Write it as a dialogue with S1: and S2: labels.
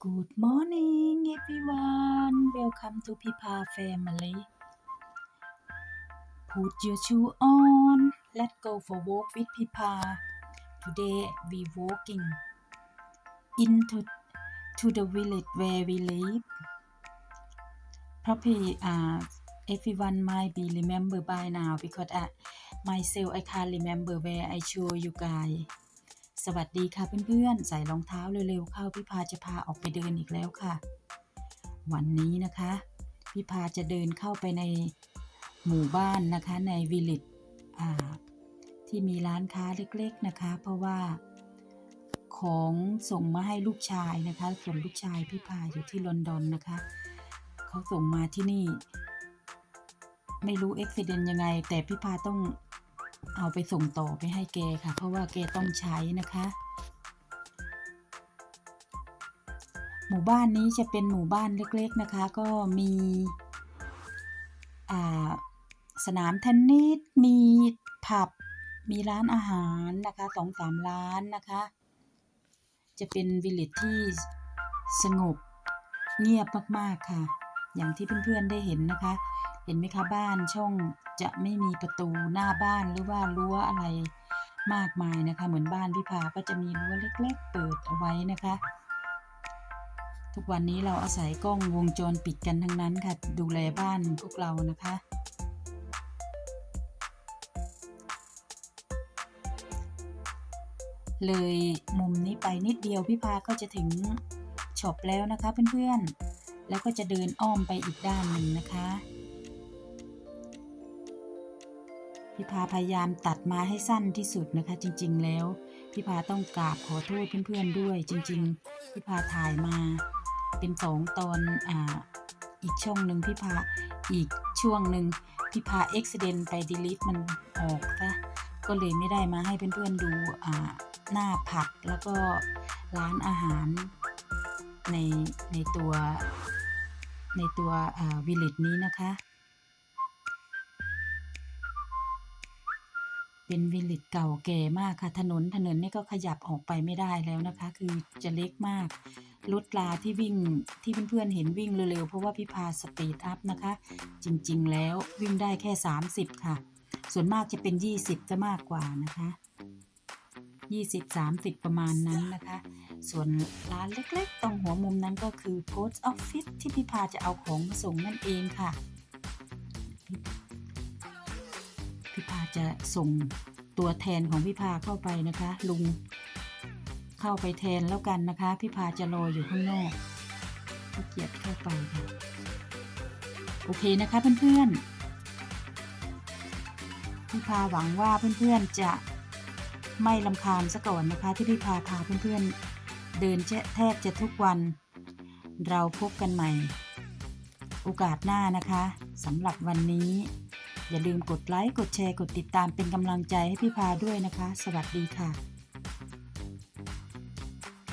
S1: Good morning everyone. Welcome to Pipa family. Put your shoe on. Let's go for walk with Pipa. Today we walking into to the village where we live. Probably uh, everyone might be remember by now because uh, myself I can't remember where I show you guys สวัสดีค่ะเพื่อนๆ ใส่รองเท้าเร็วๆเข้าพี่พาจะพาออกไปเดินอีกแล้วค่ะ วันนี้นะคะพี่พาจะเดินเข้าไปในหมู่บ้านนะคะในวิลเลจที่มีร้านค้าเล็กๆนะคะ เพราะว่าของส่งมาให้ลูกชายนะคะ ส่วนลูกชายพี่พาอยู่ที่ลอนดอนนะคะเขาส่งมาที่นี่ ไม่รู้เอ็กซิเดนยังไง แต่พี่พาต้อง เอาไปส่งต่อไปให้แกค่ะ เพราะว่าแกต้องใช้นะคะ หมู่บ้านนี้จะเป็นหมู่บ้านเล็กๆนะคะ ก็มีสนามเทนนิสมีผับมีร้านอาหารนะคะสองสามร้านนะคะ จะเป็นวิลเลจที่สงบเงียบมาก ๆ ค่ะ อย่างที่เพื่อนๆได้เห็นนะคะ เห็นไหมคะบ้านช่องจะไม่มีประตูหน้าบ้านหรือว่ารั้วอะไรมากมายนะคะ เหมือนบ้านพี่พาก็จะมีรั้วเล็ก ๆ เปิดเอาไว้นะคะ ทุกวันนี้เราอาศัยกล้องวงจรปิดกันทั้งนั้นค่ะ ดูแลบ้านพวกเรานะคะเลยมุมนี้ไปนิดเดียวพี่พาก็จะถึงช็อปแล้วนะคะเพื่อนๆ แล้วก็จะเดินอ้อมไปอีกด้านหนึ่งนะคะพี่พาพยายามตัดมาให้สั้นที่สุดนะคะ จริง ๆ แล้วพี่พาต้องกราบขอโทษเพื่อนๆด้วย จริง ๆพี่พาถ่ายมาเป็นสองตอนอ่าอีกช่องหนึ่งพี่พาอีกช่วงหนึ่งพี่พาเอ็กซิเดนไปดีลิทมันออกนะก็เลยไม่ได้มาให้เพื่อนๆดูอ่าหน้าผับแล้วก็ร้านอาหารในในตัว ในตัววิลเลจนี้นะคะ เป็นวิลเลจเก่าแก่มากค่ะ ถนนถนนนี่ก็ขยับออกไปไม่ได้แล้วนะคะ คือจะเล็กมาก รถลาที่วิ่งที่เพื่อนๆเห็นวิ่งเร็วๆ เพราะว่าพี่พาสปีดอัพนะคะ จริงๆแล้ววิ่งได้แค่ 30 ค่ะ ส่วนมากจะเป็น 20 จะมากกว่านะคะ 20 30 ประมาณนั้นนะคะ ส่วนร้านเล็กๆ ตรงหัวมุมนั้นก็คือ Post Office ที่พี่พาจะเอาของมาส่งนั่นเองค่ะ พี่พาจะส่งตัวแทนของพี่พาเข้าไปนะคะ ลุงเข้าไปแทนแล้วกันนะคะ พี่พาจะรออยู่ข้างนอกขี้เกียจเข้าไปค่ะ โอเคนะคะเพื่อนๆพี่พาหวังว่าเพื่อนๆจะ ไม่ลำคาญซะก่อนนะคะ ที่พี่พาพาเพื่อนๆ เดินแทบจะทุกวัน เราพบกันใหม่ โอกาสหน้านะคะสำหรับวันนี้ อย่าลืมกดไลค์ กดแชร์ กดติดตามเป็นกำลังใจให้พี่พาด้วยนะคะ สวัสดีค่ะ